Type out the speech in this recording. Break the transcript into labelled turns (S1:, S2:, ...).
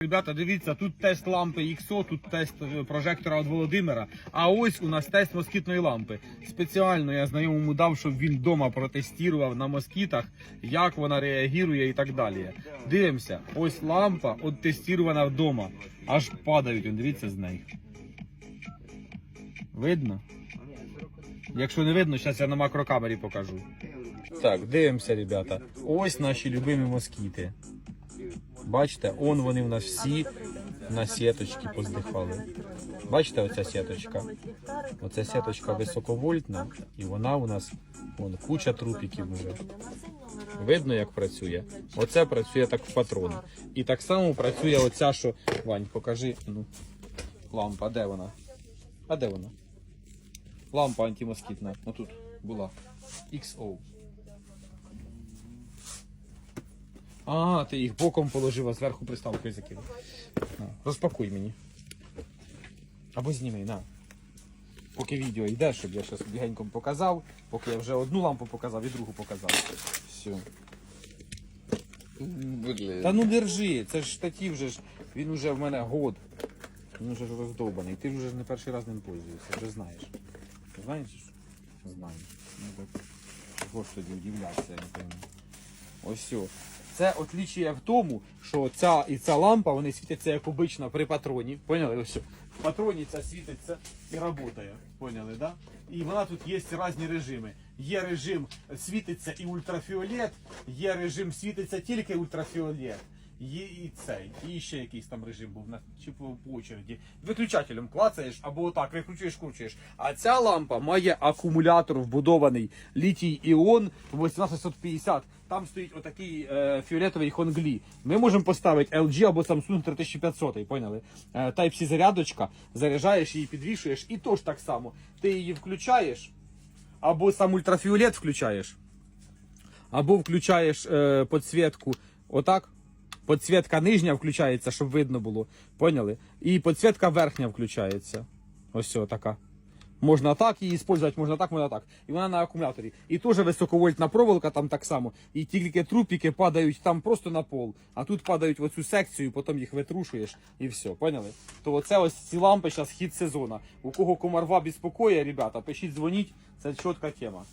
S1: Ребята, дивіться, тут тест лампи XO, тут тест е, прожектора від Володимира. А ось у нас тест москітної лампи. Спеціально я знайомому дав, щоб він вдома протестував на москітах, як вона реагує і так далі. Дивимося, ось лампа от тестована вдома. Аж падають, дивіться з неї. Видно? Якщо не видно, зараз я на макрокамері покажу. Так, дивимося, ребята. Ось наші любимі москіти. Бачите, он вони в нас всі на сіточки поздихали. Бачите, оця сіточка? Оця сіточка високовольтна, і вона у нас вон, куча трупіків вже. Видно, як працює? Оце працює так в патрон. І так само працює оця, що. Вань, покажи. Ну, лампа, де вона? А де вона? Лампа антимоскітна. Отут була. XO. А, ти їх боком положив, а зверху приставкою закинув. На, Розпакуй мені. Або зніми, на. Поки відео йде, щоб я зараз бігенько показав, поки я вже одну лампу показав і другу показав. Все.
S2: Блін.
S1: Та ну держи, це ж штатів же ж, він уже в мене год. Він уже ж роздовбаний. Ти ж вже не перший раз ним пользуєшся, вже знаєш. Знаєш? Знаєш. Ну так. Чого ж тоді удивлятися, я не пойму. Ось все. Це отлічує в тому, що ця і ця лампа, вони світяться як обично при патроні. Поняли? Ось. В патроні ця світиться і працює. Поняли, да? І вона тут є різні режими. Є режим світиться і ультрафіолет, є режим світиться тільки ультрафіолет. Є і цей, і ще якийсь там режим був на чи по, очереді. Виключателем клацаєш або отак, викручуєш, кручуєш. А ця лампа має акумулятор вбудований літій іон 18650. Там стоїть отакий е, фіолетовий хонглі. Ми можемо поставити LG або Samsung 3500, поняли? Е, Type-C зарядочка, заряджаєш її, підвішуєш, і то ж так само. Ти її включаєш, або сам ультрафіолет включаєш, або включаєш е, підсвітку отак. Подсвітка нижня включається, щоб видно було. Поняли? І підсвітка верхня включається. Ось така. Можна так її використовувати, можна так, можна так. І вона на акумуляторі. І теж високовольтна проволока там так само. І тільки трупики падають там просто на пол. А тут падають в оцю секцію, потім їх витрушуєш і все. Поняли? То оце ось ці лампи зараз хід сезону. У кого комарва безпокоє, ребята, пишіть, дзвоніть, це чітка тема.